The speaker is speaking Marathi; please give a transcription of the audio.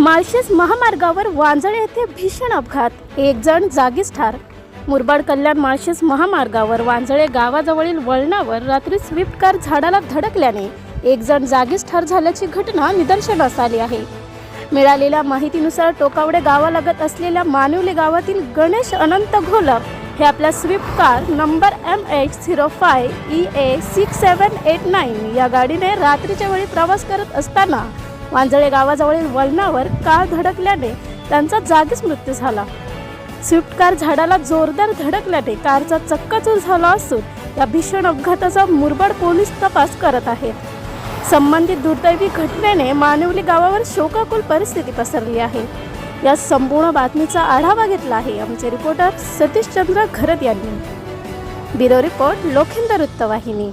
माळशेज महामार्गावर वांजळे येथे भीषण अपघात. एक जण जागीच ठार. मुरबाड कल्याण माळशेज महामार्गावर वांजळे गावाजवळील वळणावर रात्री स्विफ्ट कार झाडाला धडकल्याने एक जण जागीच ठार झाल्याची घटना निदर्शनास आली आहे. मिळालेल्या माहितीनुसार टोकावडे गावालगत असलेल्या मानवली गावातील गणेश अनंत घोलप हे आपल्या Swift car number M H zero five E A six seven eight nine या गाडीने रात्रीच्या वेळी प्रवास करत असताना वांजळे गावाजवळील वळणावर कार धडकल्याने त्यांचा जागीच मृत्यू झाला. स्विफ्ट कार झाडाला जोरदार धडकल्याने कारचा चक्काचूर झाला असून या भीषण अपघाताचा मुरबाड पोलीस तपास करत आहेत. संबंधित दुर्दैवी घटनेने मानवली गावावर शोकाकुल परिस्थिती पसरली आहे. या संपूर्ण बातमीचा आढावा घेतला आहे आमचे रिपोर्टर सतीशचंद्र घरत यांनी. ब्युरो रिपोर्ट लोखिंद वृत्तवाहिनी.